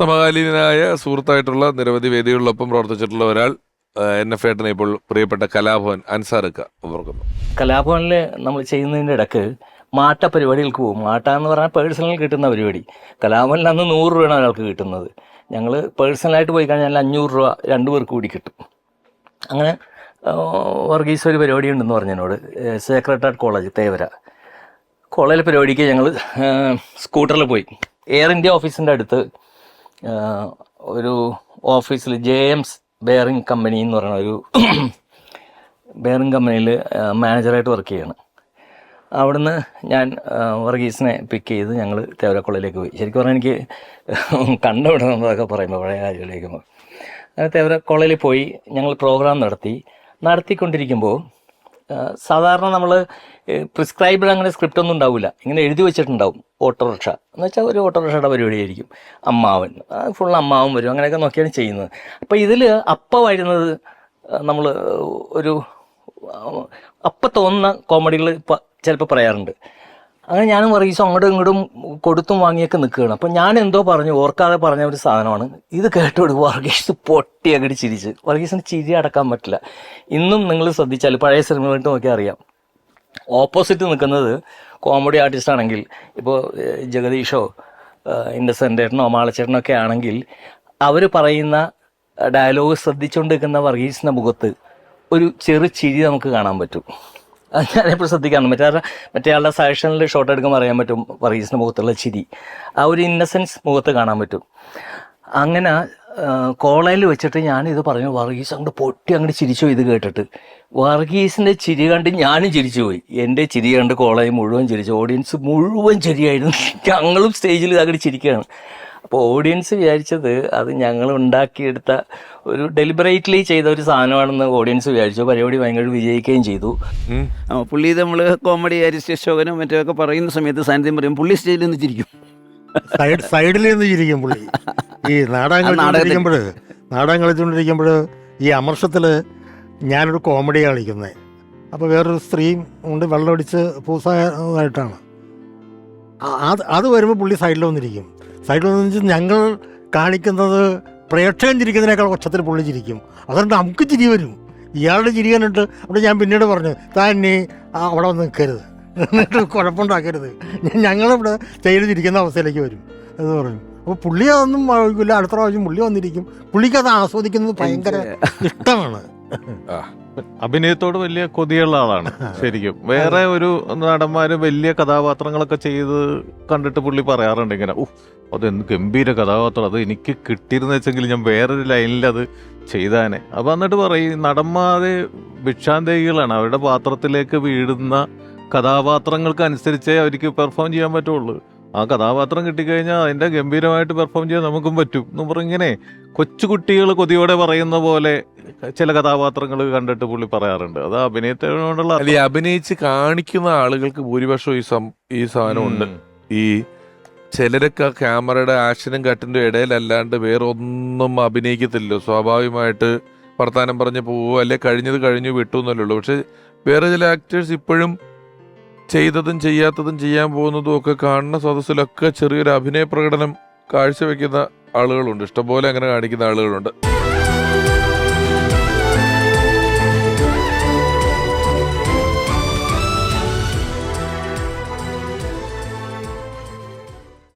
സമകാലീനായ സുഹൃത്തായിട്ടുള്ള നിരവധി വേദികളിലൊപ്പം പ്രവർത്തിച്ചിട്ടുള്ള ഒരാൾ N F ഏട്ടനെ ഇപ്പോൾ പ്രിയപ്പെട്ട കലാഭവൻ അൻസാറക്ക ഓർക്കുന്നു. കലാഭവനിൽ നമ്മൾ ചെയ്യുന്നതിന്റെ ഇടയ്ക്ക് മാട്ട പരിപാടികൾക്ക് പോകും. മാട്ട എന്ന് പറഞ്ഞാൽ പേഴ്സണൽ കിട്ടുന്ന പരിപാടി. കലാഭവനിൽ അന്ന് നൂറ് രൂപയാണ് ഒരാൾക്ക് കിട്ടുന്നത്. ഞങ്ങൾ പേഴ്സണലായിട്ട് പോയി കഴിഞ്ഞാൽ അഞ്ഞൂറ് രൂപ രണ്ടു പേർക്ക് കൂടി കിട്ടും. അങ്ങനെ വർഗീസ് ഒരു പരിപാടി ഉണ്ടെന്ന് പറഞ്ഞു എന്നോട്. Sacred Heart College Thevara. കോളേജിലെ പരിപാടിക്ക് ഞങ്ങൾ സ്കൂട്ടറിൽ പോയി. എയർ ഇന്ത്യ ഓഫീസിന്റെ അടുത്ത് ഒരു ഓഫീസിൽ ജെ എംസ് ബെയറിംഗ് കമ്പനി എന്ന് പറയുന്ന ഒരു ബെയറിംഗ് കമ്പനിയിൽ മാനേജറായിട്ട് വർക്ക് ചെയ്യാണ്. അവിടുന്ന് ഞാൻ വർഗീസിനെ പിക്ക് ചെയ്ത് ഞങ്ങൾ തേവരക്കുളയിലേക്ക് പോയി. ശരിക്കും പറഞ്ഞാൽ എനിക്ക് കണ്ടുവിടണമെന്നതൊക്കെ പറയുമ്പോൾ പഴയ കാര്യങ്ങളിലേക്ക് അങ്ങനെ തേവരക്കുളയിൽ പോയി ഞങ്ങൾ പ്രോഗ്രാം നടത്തി. നടത്തിക്കൊണ്ടിരിക്കുമ്പോൾ സാധാരണ നമ്മൾ പ്രിസ്ക്രൈബ്ഡ് അങ്ങനെ സ്ക്രിപ്റ്റ് ഒന്നും ഉണ്ടാവില്ല ഇങ്ങനെ എഴുതി വെച്ചിട്ടുണ്ടാവും ഓട്ടോറിക്ഷ. എന്ന് വെച്ചാൽ ഒരു ഓട്ടോറിക്ഷയുടെ പരിപാടിയായിരിക്കും. അമ്മാവൻ. ഫുൾ അമ്മാവൻ വരും. അങ്ങനെയൊക്കെ നോക്കിയാണ് ചെയ്യുന്നത്. അപ്പോൾ ഇതിൽ അപ്പ വരുന്നത് നമ്മൾ ഒരു അപ്പം തോന്നുന്ന കോമഡികൾ ചിലപ്പോൾ പറയാറുണ്ട്. അങ്ങനെ ഞാനും വർഗീസും അങ്ങോട്ടും ഇങ്ങോട്ടും കൊടുത്തും വാങ്ങിയൊക്കെ നിൽക്കുകയാണ്. അപ്പം ഞാൻ എന്തോ പറഞ്ഞു ഓർക്കാതെ പറഞ്ഞ ഒരു സാധനമാണ്. ഇത് കേട്ടോട് വർഗീസ് പൊട്ടി അങ്ങോട്ട് ചിരിച്ച്. വർഗീസിന് ചിരി അടക്കാൻ പറ്റില്ല. ഇന്നും നിങ്ങൾ ശ്രദ്ധിച്ചാൽ പഴയ സിനിമകളിട്ട് നോക്കിയാൽ അറിയാം. ഓപ്പോസിറ്റ് നിൽക്കുന്നത് കോമഡി ആർട്ടിസ്റ്റ് ആണെങ്കിൽ ഇപ്പോൾ ജഗദീഷോ ഇൻഡസെന്റേട്ടനോ മാളച്ചേട്ടനോ ഒക്കെ ആണെങ്കിൽ അവർ പറയുന്ന ഡയലോഗ് ശ്രദ്ധിച്ചുകൊണ്ടിരിക്കുന്ന വർഗീസിന്റെ മുഖത്ത് ഒരു ചെറു ചിരി നമുക്ക് കാണാൻ പറ്റും. അത് ഞാനിപ്പോൾ ശ്രദ്ധിക്കാറുണ്ട് മറ്റേ മറ്റേ ആളുടെ സജഷനിൽ ഷോട്ട് എടുക്കാൻ പറയാൻ പറ്റും വർഗീസിന്റെ മുഖത്തുള്ള ചിരി. ആ ഒരു ഇന്നസെൻസ് മുഖത്ത് കാണാൻ പറ്റും. അങ്ങനെ കോളേജിൽ വെച്ചിട്ട് ഞാനിത് പറഞ്ഞു വർഗീസ് അങ്ങോട്ട് പൊട്ടി അങ്ങോട്ട് ചിരിച്ചു ഇത് കേട്ടിട്ട്. വർഗീസിന്റെ ചിരി കണ്ട് ഞാനും ചിരിച്ചു പോയി. എന്റെ ചിരി കണ്ട് കോളേജ് മുഴുവൻ ചിരിച്ചു. ഓഡിയൻസ് മുഴുവൻ ചിരിയായിരുന്നു. ഞങ്ങളും സ്റ്റേജിൽ അങ്ങോട്ട് ചിരിക്കുകയാണ്. അപ്പോൾ ഓഡിയൻസ് വിചാരിച്ചത് അത് ഞങ്ങൾ ഉണ്ടാക്കിയെടുത്ത ഒരു ഡെലിബറേറ്റ്ലി ചെയ്ത ഒരു സാധനമാണെന്ന് ഓഡിയൻസ് വിചാരിച്ചു. പരിപാടി ഭയങ്കര വിജയിക്കുകയും ചെയ്തു. ആ, പുള്ളി നമ്മൾ കോമഡി അരിസ്റ്റോകനും മറ്റൊക്കെ പറയുന്ന സമയത്ത് സാന്നിധ്യം പറയും പുള്ളി സ്റ്റേജിൽ നിന്ന് ചിരിക്കും. സൈഡ് സൈഡിൽ നിന്ന് ചിരിക്കും പുള്ളി. ഈ നാടകം. കളിച്ചുകൊണ്ടിരിക്കുമ്പോൾ നാടകം കളിച്ചുകൊണ്ടിരിക്കുമ്പോൾ ഈ അമർഷത്തിൽ ഞാനൊരു കോമഡി കളിക്കുന്നത് അപ്പോൾ വേറൊരു സ്ത്രീയും ഉണ്ട് വെള്ളമടിച്ച് പൂസായതായിട്ടാണ് ആ- അത് അത് വരുമ്പോൾ പുള്ളി സൈഡിൽ വന്നിരിക്കും. സൈഡിൽ ഞങ്ങൾ കാണിക്കുന്നത് പ്രേക്ഷകൻ ചിരിക്കുന്നതിനേക്കാൾ ഒച്ചത്തിൽ പുള്ളി ചിരിക്കും. അതുകൊണ്ട് നമുക്ക് ചിരി വരും. ഇയാളുടെ ചിരി കണ്ടിട്ട് അവിടെ ഞാൻ പിന്നീട് പറഞ്ഞു താൻ നീ അവിടെ വന്ന് നിൽക്കരുത്. എന്നിട്ട് കുഴപ്പമുണ്ടാക്കരുത്. ഞങ്ങളിവിടെ ചെയ്ത് ചിരിക്കുന്ന അവസ്ഥയിലേക്ക് വരും എന്ന് പറഞ്ഞു. അപ്പോൾ പുള്ളി അതൊന്നും വഴിക്കില്ല അടുത്ത പ്രാവശ്യം പുള്ളി വന്നിരിക്കും. പുള്ളിക്ക് അത് ആസ്വദിക്കുന്നത് ഭയങ്കര ഇഷ്ടമാണ്. അഭിനയത്തോട് വലിയ കൊതിയുള്ള ആളാണ് ശരിക്കും. വേറെ ഒരു നടന്മാര് വലിയ കഥാപാത്രങ്ങളൊക്കെ ചെയ്ത് കണ്ടിട്ട് പുള്ളി പറയാറുണ്ട് ഇങ്ങനെ ഉഫ് അത് എന്ത് ഗംഭീര കഥാപാത്രം. അത് എനിക്ക് കിട്ടിയിരുന്ന വെച്ചെങ്കിൽ ഞാൻ വേറൊരു ലൈനിൽ അത് ചെയ്താനെ. അപ്പം എന്നിട്ട് പറയും നടന്മാരെ ഭിക്ഷാന്തേഹികളാണ്. അവരുടെ പാത്രത്തിലേക്ക് വീഴുന്ന കഥാപാത്രങ്ങൾക്ക് അനുസരിച്ചേ അവർക്ക് പെർഫോം ചെയ്യാൻ പറ്റുള്ളൂ. ആ കഥാപാത്രം കിട്ടിക്കഴിഞ്ഞാൽ അതിന്റെ ഗംഭീരമായിട്ട് പെർഫോം ചെയ്യാൻ നമുക്കും പറ്റും. എന്ന് പറഞ്ഞിങ്ങനെ കൊച്ചുകുട്ടികൾ കൊതിയോടെ പറയുന്ന പോലെ ചില കഥാപാത്രങ്ങൾ കണ്ടിട്ട് പുള്ളി പറയാറുണ്ട്. അത് അഭിനയത്തിനോടുള്ള അല്ല അഭിനയിച്ച് കാണിക്കുന്ന ആളുകൾക്ക് ഭൂരിപക്ഷം ഈ സം ഈ സാധനമുണ്ട്. ഉണ്ട് ഈ ചിലരൊക്കെ ആ ക്യാമറയുടെ ആക്ഷനും കട്ടിന്റെ ഇടയിലല്ലാണ്ട് വേറെ ഒന്നും അഭിനയിക്കത്തില്ലല്ലോ. സ്വാഭാവികമായിട്ട് വർത്താനം പറഞ്ഞ് പോവുക അല്ലെ കഴിഞ്ഞത് കഴിഞ്ഞു വിട്ടു എന്നല്ലേ ഉള്ളൂ. പക്ഷെ വേറെ ചില ആക്ടേഴ്സ് ഇപ്പോഴും ചെയ്തതും ചെയ്യാത്തതും ചെയ്യാൻ പോകുന്നതും ഒക്കെ കാണുന്ന സദസ്സിലൊക്കെ ചെറിയൊരു അഭിനയ പ്രകടനം കാഴ്ചവെക്കുന്ന ആളുകളുണ്ട്. ഇഷ്ടംപോലെ അങ്ങനെ കാണിക്കുന്ന ആളുകളുണ്ട്.